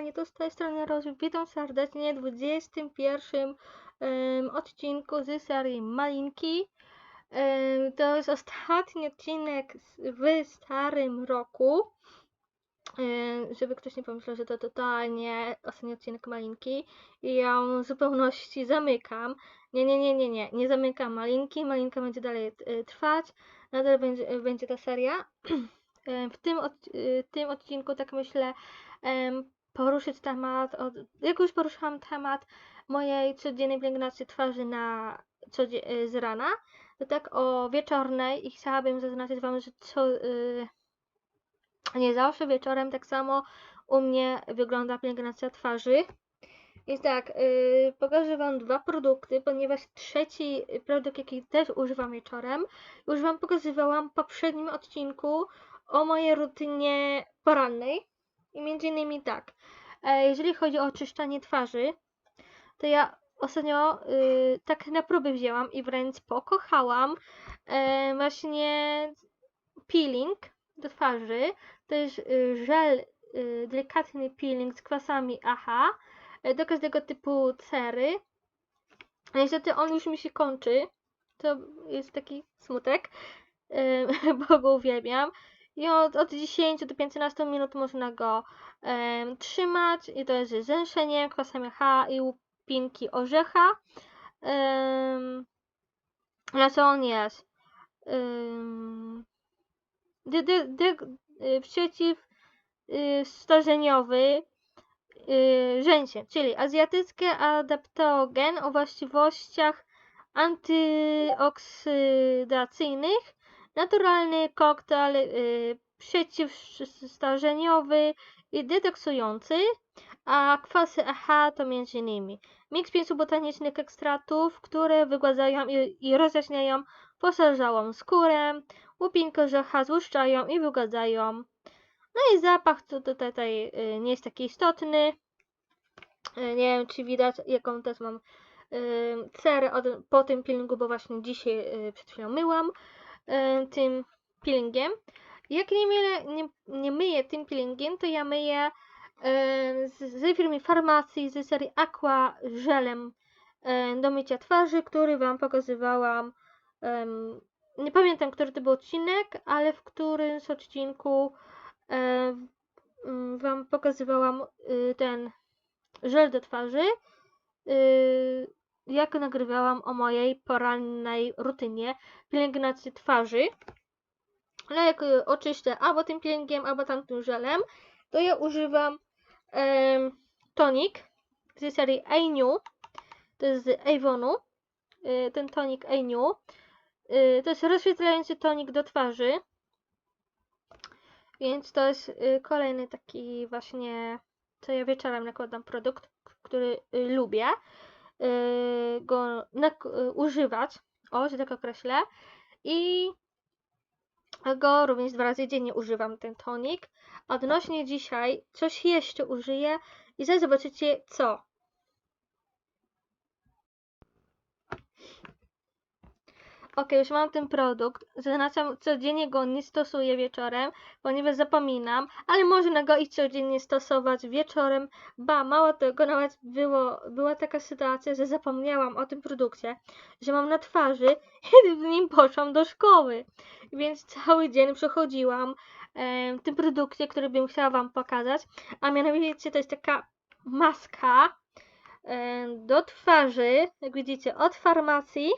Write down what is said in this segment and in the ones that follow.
kochani, to z tej strony Rozy. Witam serdecznie w 21 em, odcinku z serii Malinki. Em, to jest ostatni odcinek w starym roku. Em, żeby ktoś nie pomyślał, że to totalnie ostatni odcinek Malinki. I ją w zupełności zamykam. Nie, nie, nie, nie, nie. Nie zamykam Malinki. Malinka będzie dalej y, trwać. Nadal będzie, będzie ta seria. W tym, od, tym odcinku, tak myślę, poruszyć temat, od, jak już poruszałam temat mojej codziennej pielęgnacji twarzy na codzie- y, z rana, to tak o wieczornej i chciałabym zaznaczyć Wam, że co, y, nie zawsze wieczorem tak samo u mnie wygląda pielęgnacja twarzy. Więc tak, y, pokażę Wam dwa produkty, ponieważ trzeci produkt, jaki też używam wieczorem, już Wam pokazywałam w poprzednim odcinku o mojej rutynie porannej. I między innymi tak, e, jeżeli chodzi o oczyszczanie twarzy, to ja ostatnio y, tak na próby wzięłam i wręcz pokochałam e, właśnie peeling do twarzy. To jest y, żel, y, delikatny peeling z kwasami AHA e, do każdego typu cery. Niestety on już mi się kończy. To jest taki smutek, e, bo go uwielbiam. I od, od 10 do 15 minut można go trzymać. I to jest kwasami H i łupinki orzecha. Na co on jest? Um, dy, dy, y, przeciw y, y, rzęsie, czyli azjatycki adaptogen o właściwościach antyoksydacyjnych, naturalny koktajl y, przeciwstarzeniowy i detoksujący, a kwasy AHA to m.in. miks pięciu botanicznych ekstratów, które wygładzają i, i rozjaśniają poszerzałą skórę, łupinkę orzecha złuszczają i wygładzają. No i zapach to tutaj, y, nie jest taki istotny. Y, Nie wiem, czy widać, jaką też mam y, cerę od, po tym peelingu, bo właśnie dzisiaj y, przed chwilą myłam tym peelingiem. Jak nie myję, nie, nie myję tym peelingiem, to ja myję y, z, firmy farmacji z serii Aqua żelem y, do mycia twarzy, który Wam pokazywałam. nie pamiętam, który to był odcinek, ale w którym z odcinku mm, Wam pokazywałam y, ten żel do twarzy, y, jak nagrywałam o mojej porannej rutynie pielęgnacji twarzy. Ale jak y, oczyszczę albo tym peelingiem, albo tamtym żelem, to ja używam tonik z serii A-New. To jest z Avonu. Y, ten tonik A-New. Y, to jest rozświetlający tonik do twarzy. Więc to jest kolejny taki właśnie, co ja wieczorem nakładam produkt, który lubię go y, używać, o, że tak określę. I go również dwa razy dziennie używam, ten tonik. Odnośnie dzisiaj coś jeszcze użyję i zaraz zobaczycie co. Ok, już mam ten produkt. Zaznaczam, codziennie go nie stosuję wieczorem, ponieważ zapominam, ale można go i codziennie stosować wieczorem. Ba, mało tego, nawet było, była taka sytuacja, że zapomniałam o tym produkcie, że mam na twarzy, kiedy z nim poszłam do szkoły. Więc cały dzień przechodziłam em, tym produkcie, który bym chciała Wam pokazać, a mianowicie to jest taka maska do twarzy, jak widzicie, od farmacji.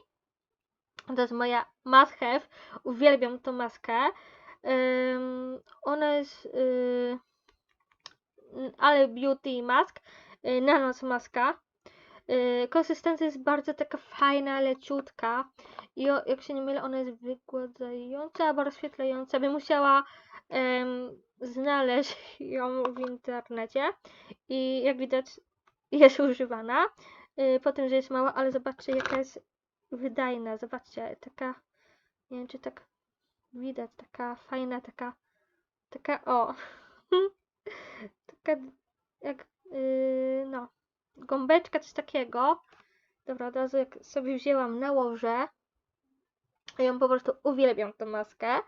To jest moja must have. Uwielbiam tą maskę. Ym, ona jest y, ale beauty mask. Y, na noc maska. Y, konsystencja jest bardzo taka fajna, leciutka. I o, jak się nie mylę, ona jest wygładzająca albo rozświetlająca. Bym musiała em, znaleźć ją w internecie. I jak widać, jest używana. Po tym, że jest mała, ale zobaczcie, jaka jest wydajna. Zobaczcie, taka, nie wiem czy tak widać, taka fajna, taka, taka, o, taka jak, yy, no, gąbeczka, coś takiego. Dobra, od razu jak sobie wzięłam, nałożę. Ja ją po prostu uwielbiam, tą maskę.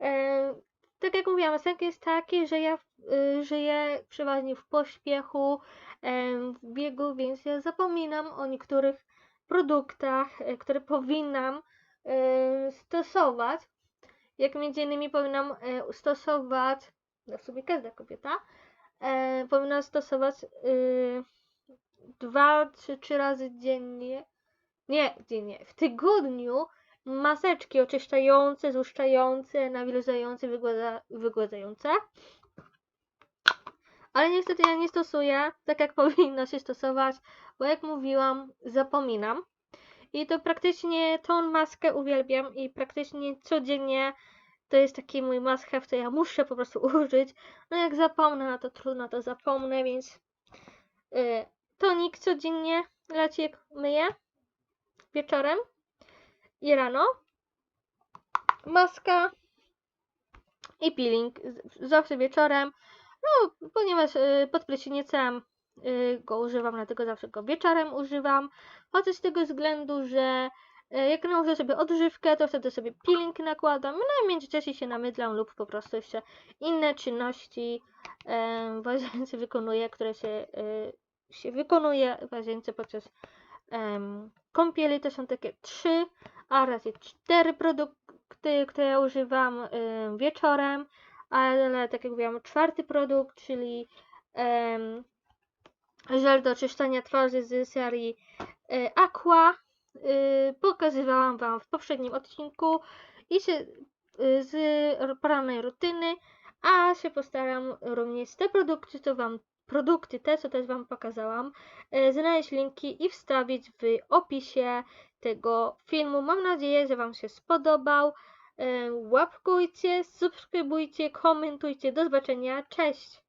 Yy, tak jak mówiłam, sens jest taki, że ja y, żyję przeważnie w pośpiechu, w biegu, więc ja zapominam o niektórych produktach, e, które powinnam e, stosować. Jak między innymi powinnam e, stosować, no w sumie każda kobieta, powinna stosować y, dwa, trzy, trzy razy dziennie, nie dziennie, w tygodniu maseczki oczyszczające, złuszczające, nawilżające, wygładza, wygładzające. Ale niestety ja nie stosuję tak jak powinno się stosować, bo jak mówiłam, zapominam. I to praktycznie tą maskę uwielbiam i praktycznie codziennie to jest taki mój must have, co ja muszę po prostu użyć. No jak zapomnę, no to trudno, to zapomnę, więc yy, tonik codziennie leci jak myję wieczorem i rano. Maska i peeling zawsze wieczorem. No, ponieważ y, pod prysznicem y, go używam, dlatego zawsze go wieczorem używam. Chociaż z tego względu, że y, jak nałożę sobie odżywkę, to wtedy sobie peeling nakładam. No i w międzyczasie się namydlam lub po prostu jeszcze inne czynności em, w łazience wykonuję, które się, y, się wykonuje w łazience podczas em, kąpieli. To są takie trzy, a raczej cztery produkty, które używam em, wieczorem. Ale tak jak mówiłam, czwarty produkt, czyli em, żel do czyszczenia twarzy z serii e, Aqua. Y, pokazywałam Wam w poprzednim odcinku i się y, z porannej rutyny, a się postaram również te produkty, co Wam produkty te, co też Wam pokazałam, e, znaleźć linki i wstawić w opisie tego filmu. Mam nadzieję, że Wam się spodobał. E, łapkujcie, subskrybujcie, komentujcie. Do zobaczenia. Cześć!